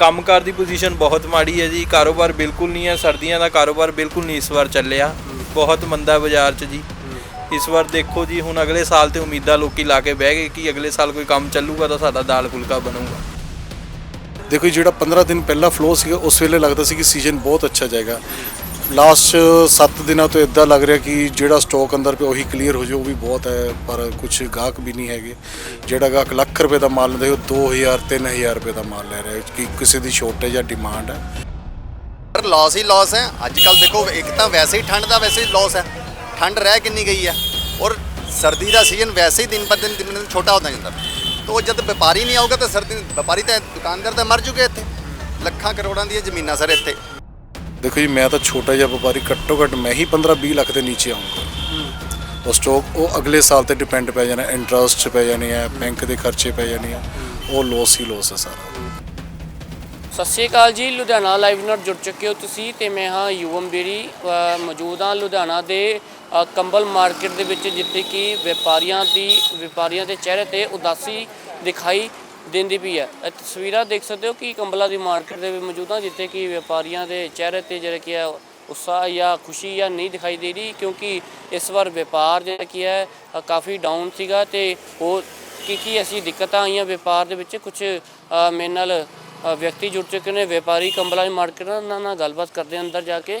ਕੰਮਕਾਰ ਦੀ ਪੋਜੀਸ਼ਨ ਬਹੁਤ ਮਾੜੀ ਹੈ ਜੀ। ਕਾਰੋਬਾਰ ਬਿਲਕੁਲ ਨਹੀਂ ਹੈ। ਸਰਦੀਆਂ ਦਾ ਕਾਰੋਬਾਰ ਬਿਲਕੁਲ ਨਹੀਂ ਇਸ ਵਾਰ ਚੱਲਿਆ। ਬਹੁਤ ਮੰਦਾ ਬਾਜ਼ਾਰ 'ਚ ਜੀ। ਇਸ ਵਾਰ ਦੇਖੋ ਜੀ, ਹੁਣ ਅਗਲੇ ਸਾਲ ਤੇ ਉਮੀਦਾਂ ਲੋਕੀ ਲਾ ਕੇ ਬਹਿ ਗਏ ਕਿ ਅਗਲੇ ਸਾਲ ਕੋਈ ਕੰਮ ਚੱਲੂਗਾ ਤਾਂ ਸਾਡਾ ਦਾਲ ਫੁਲਕਾ ਬਣੂਗਾ। ਦੇਖੋ ਜਿਹੜਾ 15 ਦਿਨ ਪਹਿਲਾਂ ਫਲੋ ਸੀਗਾ, ਉਸ ਵੇਲੇ ਲੱਗਦਾ ਸੀ ਕਿ ਸੀਜ਼ਨ ਬਹੁਤ ਅੱਛਾ ਜਾਏਗਾ। ਲਾਸਟ 7 ਦਿਨਾਂ ਤੋਂ ਇਦਾਂ ਲੱਗ ਰਿਹਾ ਕਿ ਜਿਹੜਾ ਸਟਾਕ ਅੰਦਰ ਪਿਆ ਉਹੀ ਕਲੀਅਰ ਹੋ ਜਾਊ ਉਹ ਵੀ ਬਹੁਤ ਹੈ ਪਰ ਕੁਝ ਗਾਹਕ ਵੀ ਨਹੀਂ ਹੈਗੇ। ਜਿਹੜਾ ਗਾਹਕ ਲੱਖ ਰੁਪਏ ਦਾ ਮਾਲ ਲੈਂਦਾ ਸੀ, ਉਹ 2000 3000 ਰੁਪਏ ਦਾ ਮਾਲ ਲੈ ਰਿਹਾ ਕਿ ਕਿਸੇ ਦੀ ਸ਼ੋਰਟੇਜ ਜਾਂ ਡਿਮਾਂਡ ਹੈ। ਪਰ ਲਾਸ ਹੀ ਲਾਸ ਹੈ। ਅੱਜ ਕੱਲ ਦੇਖੋ ਇੱਕ ਤਾਂ ਵੈਸੇ ਹੀ ਠੰਡ ਦਾ ਵੈਸੇ ਹੀ ਲਾਸ ਹੈ। ਠੰਡ ਰਹਿ ਕਿੰਨੀ ਗਈ ਹੈ। ਔਰ ਸਰਦੀ ਦਾ ਸੀਜ਼ਨ ਵੈਸੇ ਹੀ ਦਿਨ ਪਰ ਦਿਨ ਦਿਨ ਦਿਨ ਛੋਟਾ ਹੁੰਦਾ ਜਾਂਦਾ। ਤੋ ਜਦ ਵਪਾਰੀ ਨਹੀਂ ਆਊਗਾ ਤਾਂ ਸਰਦੀ ਵਪਾਰੀ ਤਾਂ ਦੁਕਾਨਦਾਰ ਤਾਂ ਮਰ ਜੂਗੇ ਇੱਥੇ। ਲੱਖਾਂ ਕਰੋੜਾਂ ਦੀਆਂ ਜ਼ਮੀਨਾਂ ਸਰ ਇੱਥੇ। ਦੇਖੋ ਜੀ, ਮੈਂ ਤਾਂ ਛੋਟਾ ਜਿਹਾ ਵਪਾਰੀ, ਘੱਟੋ ਘੱਟ ਮੈਂ ਹੀ 15 20 ਲੱਖ ਦੇ ਨੀਚੇ ਆਉਂਗਾ ਉਹ ਸਟਾਕ ਉਹ ਅਗਲੇ ਸਾਲ ਤੇ ਡਿਪੈਂਡ ਪੈ ਜਾਣਾ ਇੰਟਰਸਟ ਪੈ ਜਾਣੇ ਆ ਬੈਂਕ ਦੇ ਖਰਚੇ ਪੈ ਜਾਣੇ ਆ, ਉਹ ਲੋਸ ਹੀ ਲੋਸ ਹੈ ਸਾਰਾ। ਸਤਿ ਸ਼੍ਰੀ ਅਕਾਲ ਜੀ, ਲੁਧਿਆਣਾ ਲਾਈਵ ਨਾਲ ਜੁੜ ਚੁੱਕੇ ਹੋ ਤੁਸੀਂ ਤੇ ਮੈਂ ਹਾਂ ਯੂਵਮ ਬੇਰੀ ਮੌਜੂਦ ਹਾਂ ਲੁਧਿਆਣਾ ਦੇ ਕੰਬਲ ਮਾਰਕੀਟ ਦੇ ਵਿੱਚ ਜਿੱਥੇ ਕਿ ਵਪਾਰੀਆਂ ਦੀ, ਵਪਾਰੀਆਂ ਦੇ ਚਿਹਰੇ ਤੇ ਉਦਾਸੀ ਦਿਖਾਈ ਦਿੰਦੀ ਪਈ ਹੈ ਇਹ ਤਸਵੀਰਾਂ ਦੇਖ ਸਕਦੇ ਹੋ ਕਿ ਕੰਬਲਾਂ ਦੀ ਮਾਰਕੀਟ ਦੇ ਵਿੱਚ ਮੌਜੂਦ ਹਾਂ ਜਿੱਥੇ ਕਿ ਵਪਾਰੀਆਂ ਦੇ ਚਿਹਰੇ ਤੇ ਜਿਹੜਾ ਕੀ ਹੈ ਉਤਸ਼ਾਹ ਜਾਂ ਖੁਸ਼ੀ ਜਾਂ ਨਹੀਂ ਦਿਖਾਈ ਦੇ ਰਹੀ ਕਿਉਂਕਿ ਇਸ ਵਾਰ ਵਪਾਰ ਜਿਹੜਾ ਕੀ ਹੈ ਕਾਫੀ ਡਾਊਨ ਸੀਗਾ ਤੇ ਉਹ ਕੀ ਕੀ ਅਸੀਂ ਦਿੱਕਤਾਂ ਆਈਆਂ ਵਪਾਰ ਦੇ ਵਿੱਚ ਕੁਝ ਮੇਰੇ ਨਾਲ ਵਿਅਕਤੀ ਜੁੜ ਚੁੱਕੇ ਨੇ ਵਪਾਰੀ ਕੰਬਲਾਂ ਦੀ ਮਾਰਕੀਟ ਨਾਲ ਨਾਲ ਗੱਲਬਾਤ ਕਰਦੇ ਹਾਂ ਅੰਦਰ ਜਾ ਕੇ।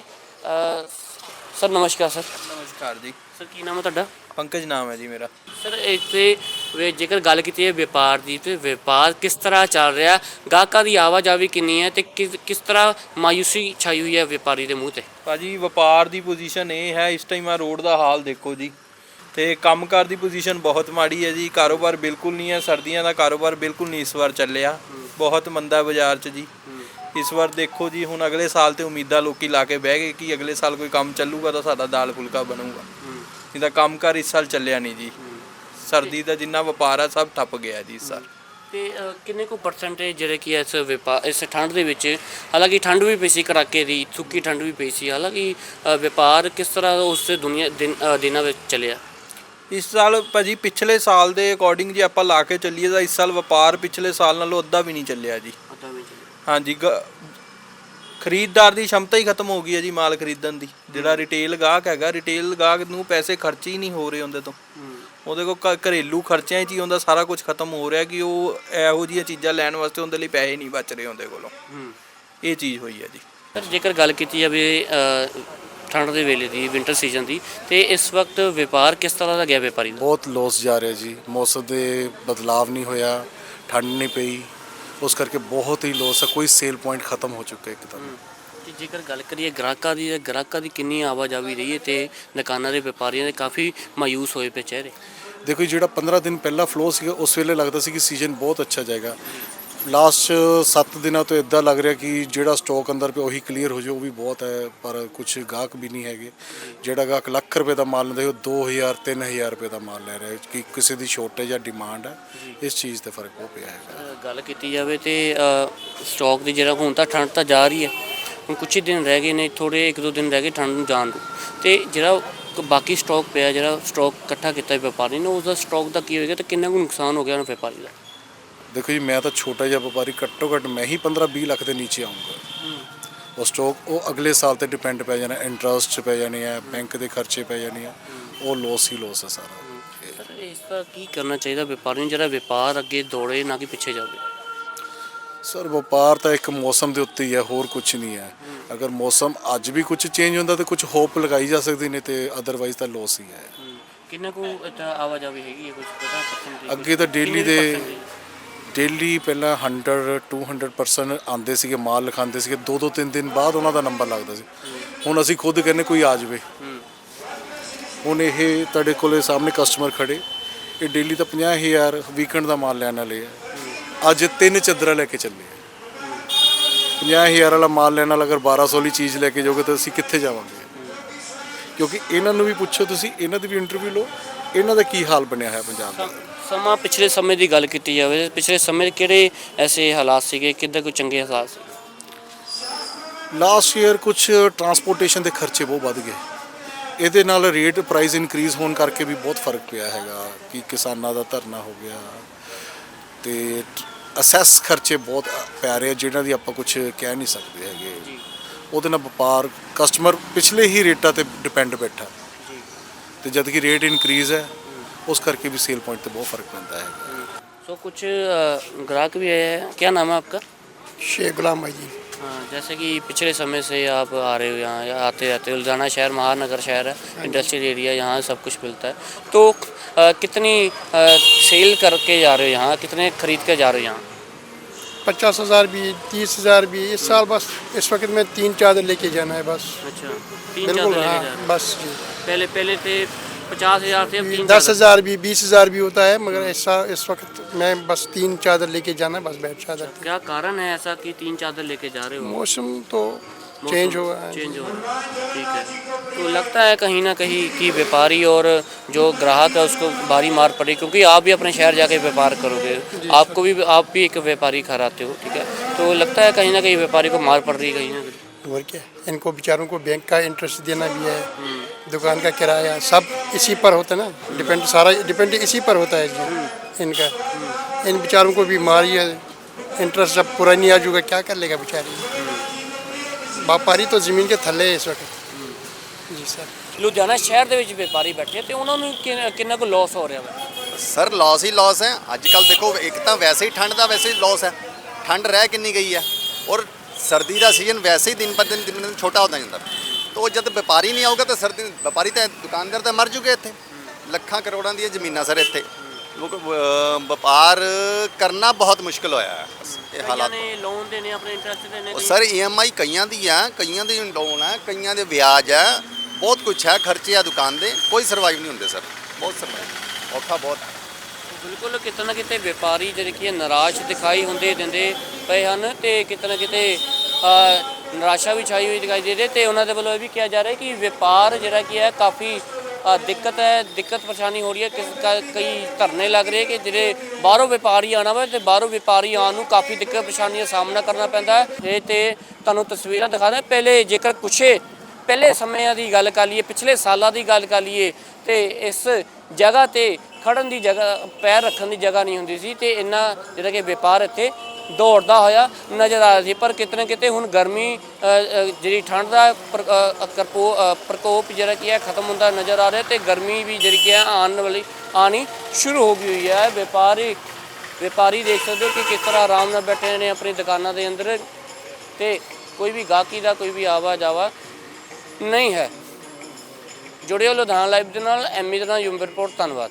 ਸਰ ਨਮਸਕਾਰ ਸਰ। ਨਮਸਕਾਰ ਜੀ। ਸਰ ਕੀ ਨਾਮ ਹੈ ਤੁਹਾਡਾ? ਪੰਕਜ ਨਾਮ ਹੈ ਜੀ ਮੇਰਾ। ਸਰ ਇੱਥੇ ਵੇ- ਜੇਕਰ ਗੱਲ ਕੀਤੀ ਹੈ ਵਪਾਰ ਦੀ ਤੇ ਵਪਾਰ ਕਿਸ ਤਰ੍ਹਾਂ ਚੱਲ ਰਿਹਾ ਗਾਹਕਾਂ ਦੀ ਆਵਾਜਾਵੀ ਕਿੰਨੀ ਹੈ ਤੇ ਕਿਸ ਕਿਸ ਤਰ੍ਹਾਂ ਮਾਯੂਸੀ ਛਾਈ ਹੋਈ ਹੈ ਵਪਾਰੀ ਦੇ ਮੂੰਹ ਤੇ? ਭਾਜੀ ਵਪਾਰ ਦੀ ਪੋਜੀਸ਼ਨ ਇਹ ਹੈ ਇਸ ਟਾਈਮ ਆ ਰੋਡ ਦਾ ਹਾਲ ਦੇਖੋ ਜੀ। ਤੇ ਕੰਮਕਾਰ ਦੀ ਪੋਜੀਸ਼ਨ ਬਹੁਤ ਮਾੜੀ ਹੈ ਜੀ ਕਾਰੋਬਾਰ ਬਿਲਕੁਲ ਨਹੀਂ ਹੈ ਸਰਦੀਆਂ ਦਾ ਕਾਰੋਬਾਰ ਬਿਲਕੁਲ ਨਹੀਂ ਇਸ ਵਾਰ ਚੱਲਿਆ। ਬਹੁਤ ਮੰਦਾ ਬਾਜ਼ਾਰ 'ਚ ਜੀ। ਇਸ ਵਾਰ ਦੇਖੋ ਜੀ ਹੁਣ ਅਗਲੇ ਸਾਲ ਤੇ ਉਮੀਦਾਂ ਲੋਕੀ ਲਾ ਕੇ ਬਹਿ ਗਏ ਕਿ ਅਗਲੇ ਸਾਲ ਕੋਈ ਕੰਮ ਚੱਲੂਗਾ ਤਾਂ ਸਾਡਾ ਦਾਲ ਫੁਲਕਾ ਬਣੂਗਾ। ਨਹੀਂ ਤਾਂ ਕੰਮਕਾਰ ਇਸ ਸਾਲ ਚੱਲਿਆ ਨਹੀਂ ਜੀ। ਸਰਦੀ ਦਾ ਜਿੰਨਾ ਵਪਾਰ ਆ ਸਭ ਠੱਪ ਗਿਆ ਜੀ ਸਾਲ ਤੇ ਅ, ਕਿੰਨੇ ਕੁ ਪਰਸੈਂਟੇਜ ਜਿਹੜੇ ਕਿ ਇਸ ਵਪਾਰ ਇਸ ਠੰਡ ਦੇ ਵਿੱਚ ਹਾਲਾਂਕਿ ਠੰਡ ਵੀ ਪਈ ਸੀ ਕੜਾਕੇ ਦੀ ਸੁੱਕੀ ਠੰਡ ਵੀ ਪਈ ਸੀ ਹਾਲਾਂਕਿ ਅ, ਵਪਾਰ ਕਿਸ ਤਰ੍ਹਾਂ ਉਸ ਦੁਨੀਆ ਦਿਨ ਅ, ਦਿਨਾਂ ਵਿੱਚ ਚੱਲਿਆ? ਇਸ ਸਾਲ ਭਾਜੀ ਪਿਛਲੇ ਸਾਲ ਦੇ ਅਕੋਰਡਿੰਗ ਜੇ ਆਪਾਂ ਲਾ ਕੇ ਚੱਲੀਏ ਤਾਂ ਇਸ ਸਾਲ ਵਪਾਰ ਪਿਛਲੇ ਸਾਲ ਨਾਲੋਂ ਅੱਧਾ ਵੀ ਨਹੀਂ ਚੱਲਿਆ ਜੀ। ਹਾਂਜੀ ਗ- ਖਰੀਦਦਾਰ ਦੀ ਸ਼ਮਤਾ ਹੀ ਖਤਮ ਹੋ ਗਈ ਹੈ ਜੀ ਮਾਲ ਖਰੀਦਣ ਦੀ। ਜਿਹੜਾ ਰਿਟੇਲ ਗਾਹਕ ਹੈਗਾ ਰਿਟੇਲ ਗਾਹਕ ਨੂੰ ਪੈਸੇ ਖਰਚ ਹੀ ਨਹੀਂ ਹੋ ਰਹੇ ਉਹਦੇ ਤੋਂ। ਉਹਦੇ ਕੋਲ ਘਰੇਲੂ ਖਰਚਿਆਂ 'ਚ ਹੀ ਉਹਦਾ ਸਾਰਾ ਕੁਝ ਖਤਮ ਹੋ ਰਿਹਾ ਕਿ ਉਹ ਇਹੋ ਜਿਹੀਆਂ ਚੀਜ਼ਾਂ ਲੈਣ ਵਾਸਤੇ ਉਹਦੇ ਲਈ ਪੈਸੇ ਨਹੀਂ ਬਚ ਰਹੇ ਉਹਦੇ ਕੋਲੋਂ। ਇਹ ਚੀਜ਼ ਹੋਈ ਹੈ ਜੀ। ਸਰ ਜੇਕਰ ਗੱਲ ਕੀਤੀ ਜਾਵੇ ਠੰਡ ਦੇ ਵੇਲੇ ਦੀ ਵਿੰਟਰ ਸੀਜ਼ਨ ਦੀ ਤੇ ਇਸ ਵਕਤ ਵਪਾਰ ਕਿਸ ਤਰ੍ਹਾਂ ਦਾ ਗਿਆ ਵਪਾਰੀ ਦਾ? ਬਹੁਤ ਲੋਸ ਜਾ ਰਿਹਾ ਜੀ। ਮੌਸਮ ਦੇ ਬਦਲਾਵ ਨਹੀਂ ਹੋਇਆ ਠੰਡ ਨਹੀਂ ਪਈ। ਉਸ ਕਰਕੇ ਬਹੁਤ ਹੀ ਲੋਸ ਹੈ ਕੋਈ ਸੇਲ ਪੁਆਇੰਟ ਖਤਮ ਹੋ ਚੁੱਕਾ ਇੱਕਦਮ। ਤੇ ਜੇਕਰ ਗੱਲ ਕਰੀਏ ਗ੍ਰਾਹਕਾਂ ਦੀ ਗ੍ਰਾਹਕਾਂ ਦੀ ਕਿੰਨੀ ਆਵਾਜਾਵੀ ਰਹੀ ਹੈ ਤੇ ਦੁਕਾਨਾਂ ਦੇ ਵਪਾਰੀਆਂ ਦੇ ਕਾਫੀ ਮਾਯੂਸ ਹੋਏ ਪਏ ਚਿਹਰੇ। ਦੇਖੋ ਜੀ, ਜਿਹੜਾ 15 ਦਿਨ ਪਹਿਲਾਂ ਫਲੋ ਸੀਗਾ ਉਸ ਵੇਲੇ ਲੱਗਦਾ ਸੀ ਕਿ ਸੀਜ਼ਨ ਬਹੁਤ ਅੱਛਾ ਜਾਏਗਾ। ਲਾਸਟ 7 ਦਿਨਾਂ ਤੋਂ ਇਦਾਂ ਲੱਗ ਰਿਹਾ ਕਿ ਜਿਹੜਾ ਸਟਾਕ ਅੰਦਰ ਪਿਆ ਉਹੀ ਕਲੀਅਰ ਹੋ ਜਾਊ ਉਹ ਵੀ ਬਹੁਤ ਹੈ ਪਰ ਕੁਝ ਗਾਹਕ ਵੀ ਨਹੀਂ ਹੈਗੇ। ਜਿਹੜਾ ਗਾਹਕ ਲੱਖ ਰੁਪਏ ਦਾ ਮਾਲ ਲੈਂਦਾ ਸੀ, ਉਹ 2000 3000 ਰੁਪਏ ਦਾ ਮਾਲ ਲੈ ਰਿਹਾ ਕਿ ਕਿਸੇ ਦੀ ਸ਼ੋਰਟੇਜ ਜਾਂ ਡਿਮਾਂਡ ਹੈ ਇਸ ਚੀਜ਼ ਤੇ ਫ਼ਰਕ ਬਹੁਤ ਪਿਆ ਹੈਗਾ। ਗੱਲ ਕੀਤੀ ਜਾਵੇ ਤੇ ਸਟਾਕ ਦੀ ਜਿਹੜਾ ਹੁਣ ਤਾਂ ਠੰਡ ਤਾਂ ਜਾ ਰਹੀ ਹੈ ਹੁਣ ਕੁਝ ਹੀ ਦਿਨ ਰਹਿ ਗਏ ਨੇ ਥੋੜੇ ਇੱਕ ਦੋ ਦਿਨ ਰਹਿ ਗਏ ਠੰਡ ਨੂੰ ਜਾਣ ਨੂੰ। ਤੇ ਜਿਹੜਾ ਬਾਕੀ ਸਟਾਕ ਪਿਆ ਜਿਹੜਾ ਸਟਾਕ ਇਕੱਠਾ ਕੀਤਾ ਹੈ ਵਪਾਰੀ ਨੇ ਉਸ ਦਾ ਸਟਾਕ ਦਾ ਕੀ ਹੋਏਗਾ ਤੇ ਕਿੰਨਾ ਕੁ ਨੁਕਸਾਨ ਹੋ ਗਿਆ ਉਹਨਾਂ ਵਪਾਰੀ ਦਾ? ਦੇਖੋ ਜੀ ਮੈਂ ਤਾਂ ਛੋਟਾ ਜਿਹਾ ਵਪਾਰੀ ਘੱਟੋ ਘੱਟ ਮੈਂ ਹੀ 15 20 ਲੱਖ ਦੇ ਨੀਚੇ ਆਉਂਗਾ ਉਹ ਸਟਾਕ ਉਹ ਅਗਲੇ ਸਾਲ ਤੇ ਡਿਪੈਂਡ ਪੈ ਜਾਣਾ ਇੰਟਰਸਟ ਪੈ ਜਾਣੇ ਆ ਬੈਂਕ ਦੇ ਖਰਚੇ ਪੈ ਜਾਣੇ ਆ ਉਹ ਲੋਸ ਹੀ ਲੋਸ ਹੈ ਸਾਰਾ। ਸਰ ਇਸ ਦਾ ਕੀ ਕਰਨਾ ਚਾਹੀਦਾ? ਵਪਾਰੀ ਨੂੰ ਜਿਹੜਾ ਵਪਾਰ ਅੱਗੇ ਦੌੜੇ ਨਾ ਕਿ ਪਿੱਛੇ ਜਾਵੇ? ਸਰ ਵਪਾਰ ਤਾਂ ਇੱਕ ਮੌਸਮ ਦੇ ਉੱਤੇ ਹੀ ਹੈ ਹੋਰ ਕੁਝ ਨਹੀਂ ਹੈ। ਅਗਰ ਮੌਸਮ ਅੱਜ ਵੀ ਕੁਝ ਚੇਂਜ ਹੁੰਦਾ ਤਾਂ ਕੁਝ ਹੋਪ ਲਗਾਈ ਜਾ ਸਕਦੀ ਨੇ ਤੇ ਅਦਰਵਾਈਜ਼ ਤਾਂ ਲੋਸ ਹੀ ਹੈ। ਕਿੰਨਾ ਕੁ ਇੱਦਾਂ ਆਵਾਜਾਵੀ ਹੈਗੀ ਹੈ ਕੁਝ ਪਤਾ percentage? ਅੱਗੇ ਤਾਂ daily ਕਿੰਨੀ ਦੇ- percentage? ਡੇਲੀ ਪਹਿਲਾਂ 100 200% ਆਉਂਦੇ ਸੀਗੇ ਮਾਲ ਲਿਖਾਉਂਦੇ ਸੀਗੇ। ਦੋ ਦੋ ਤਿੰਨ ਦਿਨ ਬਾਅਦ ਉਹਨਾਂ ਦਾ ਨੰਬਰ ਲੱਗਦਾ ਸੀ। ਹੁਣ ਅਸੀਂ ਖੁਦ ਕਹਿੰਦੇ ਕੋਈ ਆ ਜਾਵੇ। ਹੁਣ ਇਹ ਤੁਹਾਡੇ ਕੋਲੇ ਸਾਹਮਣੇ ਕਸਟਮਰ ਖੜੇ। ਇਹ ਡੇਲੀ ਤਾਂ 50000 ਵੀਕਐਂਡ ਦਾ ਮਾਲ ਲੈਣ ਵਾਲੇ ਆ। ਅੱਜ ਤਿੰਨ ਚੱਦਰਾਂ ਲੈ ਕੇ ਚੱਲੇ ਆ। 50000 ਵਾਲਾ ਮਾਲ ਲੈਣ ਵਾਲਾ ਅਗਰ 1200 ਵਾਲੀ ਚੀਜ਼ ਲੈ ਕੇ ਜਾਓਗੇ ਤਾਂ ਅਸੀਂ ਕਿੱਥੇ ਜਾਵਾਂਗੇ? ਕਿਉਂਕਿ ਇਹਨਾਂ ਨੂੰ ਵੀ ਪੁੱਛੋ ਤੁਸੀਂ ਇਹਨਾਂ ਦੀ ਵੀ ਇੰਟਰਵਿਊ ਲਓ। ਇਹਨਾਂ ਦਾ ਕੀ ਹਾਲ ਬਣਿਆ ਹੋਇਆ ਪੰਜਾਬ ਦਾ? ਸਮਾਂ ਪਿਛਲੇ ਸਮੇਂ ਦੀ ਗੱਲ ਕੀਤੀ ਜਾਵੇ ਪਿਛਲੇ ਸਮੇਂ ਕਿਹੜੇ ਐਸੇ ਹਾਲਾਤ ਸੀਗੇ? ਕਿੱਦਾਂ ਕੋਈ ਚੰਗੇ ਹਾਲਾਤ ਸੀ? ਲਾਸਟ ਈਅਰ ਕੁਝ ਟਰਾਂਸਪੋਰਟੇਸ਼ਨ ਦੇ ਖਰਚੇ ਬਹੁਤ ਵੱਧ ਗਏ। ਇਹਦੇ ਨਾਲ ਰੇਟ ਪ੍ਰਾਈਸ ਇਨਕਰੀਜ਼ ਹੋਣ ਕਰਕੇ ਵੀ ਬਹੁਤ ਫ਼ਰਕ ਪਿਆ ਹੈਗਾ ਕਿ ਕਿਸਾਨਾਂ ਦਾ ਧਰਨਾ ਹੋ ਗਿਆ ਤੇ ਅਸੈਸ ਖਰਚੇ ਬਹੁਤ ਪੈ ਰਹੇ ਆ ਜਿਹਨਾਂ ਦੀ ਆਪਾਂ ਕੁਝ ਕਹਿ ਨਹੀਂ ਸਕਦੇ ਹੈਗੇ ਜੀ ਉਹਦੇ ਨਾਲ ਵਪਾਰ ਕਸਟਮਰ ਪਿਛਲੇ ਹੀ ਰੇਟਾਂ ਤੇ ਡਿਪੈਂਡ ਬੈਠਾ ਜੀ ਤੇ ਜਦ ਕਿ ਰੇਟ ਇਨਕਰੀਜ਼ ਹੈ ਉਸ ਕਰਕੇ ਵੀ ਸੇਲ ਪੁਆਇੰਟ ਤੇ ਬਹੁਤ ਫਰਕ ਪੈਂਦਾ ਹੈ सो कुछ अ, ग्राहक भी आए हैं क्या नाम है आपका शेख गुलाम भाई जी हाँ, जैसे कि पिछले समय से आप आ रहे हो यहाँ या आते रहते हो लुधियाना शहर महानगर शहर है इंडस्ट्रियल एरिया यहाँ सब कुछ मिलता है तो کتنی سیل کر کے جا رہے ہو یہاں؟ کتنے خرید کے جا رہے ہو یہاں؟ پچاس ہزار بھی تیس ہزار بھی اس سال بس اس وقت میں تین چادر لے کے جانا ہے بس۔ اچھا ہاں بس جی۔ پہلے پہلے تھے پچاس ہزار تھے دس ہزار بھی بیس ہزار بھی ہوتا ہے مگر ایسا اس وقت میں بس تین چادر لے کے جانا ہے بس بیٹھ چادر۔ اچھا، کیا کارن ہے ایسا کہ تین چادر لے کے جا رہے ہو؟ موسم تو चेंज हुआ है चेंज हो। है ठीक है। तो लगता है कहीं ना कहीं कि व्यापारी और जो ग्राहक है उसको भारी मार पड़ी क्योंकि आप भी अपने शहर जाके व्यापार करोगे। आपको भी आप भी एक व्यापारी खराते हो ठीक है? तो लगता है कहीं ना कहीं व्यापारी को मार पड़ रही है कहीं ना कहीं। और क्या? इनको बेचारों को बैंक का इंटरेस्ट देना भी है दुकान का किराया सब इसी पर होता है ना? डिपेंड सारा डिपेंड इसी पर होता है जी इनका। इन बेचारों को भी मारी है इंटरेस्ट जब पूरा नहीं आ जाएगा क्या कर लेगा बेचारी? व्यापारी तो ज़मीन के थल्ले है इस वक्त जी सर ਲੁਧਿਆਣਾ ਸ਼ਹਿਰ ਦੇ ਵਿੱਚ ਵਪਾਰੀ ਬੈਠੇ ਤੇ ਉਹਨਾਂ ਨੂੰ ਕਿੰਨਾ- ਕਿੰਨਾ ਕੁ ਲਾਸ ਹੋ ਰਿਹਾ ਵਾ ਸਰ ਲਾਸ ਹੀ ਲਾਸ ਹੈ ਅੱਜ ਕੱਲ ਦੇਖੋ ਇੱਕ ਤਾਂ ਵੈਸੇ ਹੀ ਠੰਡ ਦਾ ਵੈਸੇ ਹੀ ਲਾਸ ਹੈ ਠੰਡ ਰਹਿ ਕਿੰਨੀ ਗਈ ਹੈ ਔਰ ਸਰਦੀ ਦਾ ਸੀਜ਼ਨ ਵੈਸੇ ਹੀ ਦਿਨ ਪਰ ਦਿਨ ਦਿਨ ਪਰ ਦਿਨ ਛੋਟਾ ਹੁੰਦਾ ਜਾਂਦਾ ਤੋ ਜਦ ਵਪਾਰੀ ਨਹੀਂ ਆਊਗਾ ਤਾਂ ਸਰਦੀ ਵਪਾਰੀ ਤਾਂ ਦੁਕਾਨਦਾਰ ਤਾਂ ਮਰ ਜੂਗੇ ਇੱਥੇ ਲੱਖਾਂ ਕਰੋੜਾਂ ਦੀਆਂ ਜ਼ਮੀਨਾਂ ਸਰ ਇੱਥੇ ਲੋਕ ਵਪਾਰ ਕਰਨਾ ਬਹੁਤ ਮੁਸ਼ਕਲ ਹੋਇਆ ਹੈ। ਇਹ ਹਾਲਾਤ ਨੇ ਲੋਨ ਦੇਣੇ ਆਪਣੇ ਇੰਟਰਸਟ ਦੇਣੇ ਉਹ ਸਰ ਈਐਮਆਈ ਕਈਆਂ ਦੀ ਆ ਕਈਆਂ ਦੀ ਲੋਨ ਹੈ ਕਈਆਂ ਦੇ ਵਿਆਜ ਹੈ। ਬਹੁਤ ਕੁਝ ਹੈ ਖਰਚੇ ਆ ਦੁਕਾਨ ਦੇ। ਕੋਈ ਸਰਵਾਈਵ ਨਹੀਂ ਹੁੰਦੇ ਸਰ। ਬਹੁਤ ਸਰਵਾਈਵ ਔਖਾ ਬਹੁਤ ਹੈ। ਬਿਲਕੁਲ ਕਿਤੇ ਨਾ ਕਿਤੇ ਵਪਾਰੀ ਜਿਹੜੇ ਕੀ ਹੈ ਨਿਰਾਸ਼ ਦਿਖਾਈ ਹੁੰਦੇ ਦਿੰਦੇ ਪਏ ਹਨ ਤੇ ਕਿਤੇ ਨਾ ਕਿਤੇ ਅ, ਨਿਰਾਸ਼ਾ ਵੀ ਛਾਈ ਹੋਈ ਦਿਖਾਈ ਦੇ ਰਹੀ ਤੇ ਉਹਨਾਂ ਦੇ ਵੱਲੋਂ ਇਹ ਵੀ ਕਿਹਾ ਜਾ ਰਿਹਾ ਕਿ ਵਪਾਰ ਜਿਹੜਾ ਕੀ ਹੈ ਕਾਫੀ ਦਿੱਕਤ ਹੈ, ਦਿੱਕਤ ਪਰੇਸ਼ਾਨੀ ਹੋ ਰਹੀ ਹੈ। ਕਿਸ ਕ- ਕਈ ਧਰਨੇ ਲੱਗ ਰਹੇ ਕਿ ਜਿਹੜੇ ਬਾਹਰੋਂ ਵਪਾਰੀ ਆਣਾ ਵਾ ਤੇ ਬਾਹਰੋਂ ਵਪਾਰੀ ਆਉਣ ਨੂੰ ਕਾਫੀ ਦਿੱਕਤ ਪਰੇਸ਼ਾਨੀ ਦਾ ਸਾਹਮਣਾ ਕਰਨਾ ਪੈਂਦਾ ਹੈ। ਇਹ ਤੇ ਤੁਹਾਨੂੰ ਤਸਵੀਰਾਂ ਦਿਖਾ ਦਿਆਂ। ਪਹਿਲੇ ਜੇਕਰ ਕੁਛੇ ਪਹਿਲੇ ਸਮਿਆਂ ਦੀ ਗੱਲ ਕਰ ਲਈਏ, ਪਿਛਲੇ ਸਾਲਾਂ ਦੀ ਗੱਲ ਕਰ ਲਈਏ, ਤੇ ਇਸ ਜਗ੍ਹਾ ਤੇ ਖੜਨ ਦੀ ਜਗ੍ਹਾ, ਪੈਰ ਰੱਖਣ ਦੀ ਜਗ੍ਹਾ ਨਹੀਂ ਹੁੰਦੀ ਸੀ ਤੇ ਇੰਨਾ ਜਿਹੜਾ ਕਿ ਵਪਾਰ ਇੱਥੇ ਦੌੜਦਾ ਹੋਇਆ ਨਜ਼ਰ ਆ ਰਿਹਾ ਸੀ ਪਰ ਕਿਤੇ ਨਾ ਕਿਤੇ ਹੁਣ ਗਰਮੀ ਜਿਹੜੀ ਠੰਡ ਦਾ ਪਰ- ਪ੍ਰਕੋਪ ਜਿਹੜਾ ਕੀ ਹੈ, ਖਤਮ ਹੁੰਦਾ ਨਜ਼ਰ ਆ ਰਿਹਾ ਤੇ ਗਰਮੀ ਵੀ ਜਿਹੜੀ ਕੀ ਹੈ, ਆਉਣ ਵਾਲੀ ਆਣੀ ਸ਼ੁਰੂ ਹੋ ਗਈ ਹੋਈ ਹੈ। ਵਪਾਰੀ ਵਪਾਰੀ ਦੇਖ ਸਕਦੇ ਹੋ ਕਿ ਕਿਸ ਤਰ੍ਹਾਂ ਆਰਾਮ ਨਾਲ ਬੈਠੇ ਨੇ ਆਪਣੀ ਦੁਕਾਨਾਂ ਦੇ ਅੰਦਰ ਤੇ ਕੋਈ ਵੀ ਗਾਹਕੀ ਦਾ ਕੋਈ ਵੀ ਆਵਾ ਜਾਵਾ ਨਹੀਂ ਹੈ। ਜੁੜਿਓ ਲੁਧਿਆਣਾ ਲਾਈਵ ਦੇ ਨਾਲ, ਐਮੀ ਦੇ ਨਾਲ, ਯੂਮ ਰਿਪੋਰਟ, ਧੰਨਵਾਦ।